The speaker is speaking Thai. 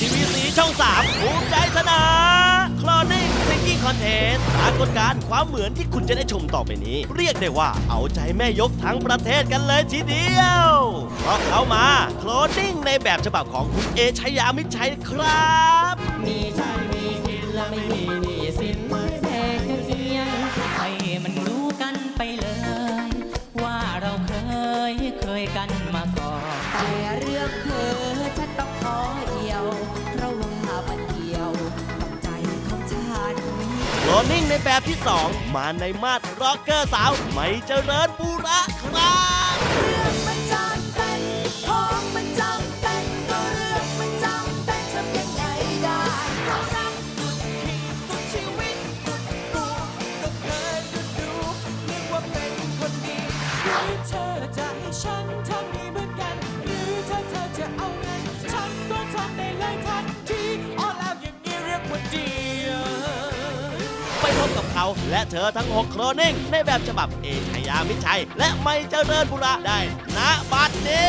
ทีวีสีช่อง 3 ภูมิใจเสนอคลอนิ่งซิงกิ้งคอนเทนต์ปรากฏการณ์ความเหมือนที่คุณจะได้ชมต่อไปนี้ เรียกได้ว่าเอาใจแม่ยกทั้งประเทศกันเลยทีเดียว เพราะเขามาคลอนิ่งในแบบฉบับของคุณเอชยามิตรชัยครับ มีใช้มีกินและไม่มีหนี้สินไม่แพงเพียงให้มันรู้กันไปเลย ว่าเราเคยเคยกันมาก่อนแต่เรื่องเธอ โคลนนิ่งในแบบที่ 2 มาในมาดร็อกเกอร์สาว ไม่เจริญปูระครับเธอจะให้ฉันทำ เขา และเธอทั้ง 6 โครนนิ่งในแบบฉบับเอชยามิตรชัย และไม่เจริญบุระได้ณบัดนี้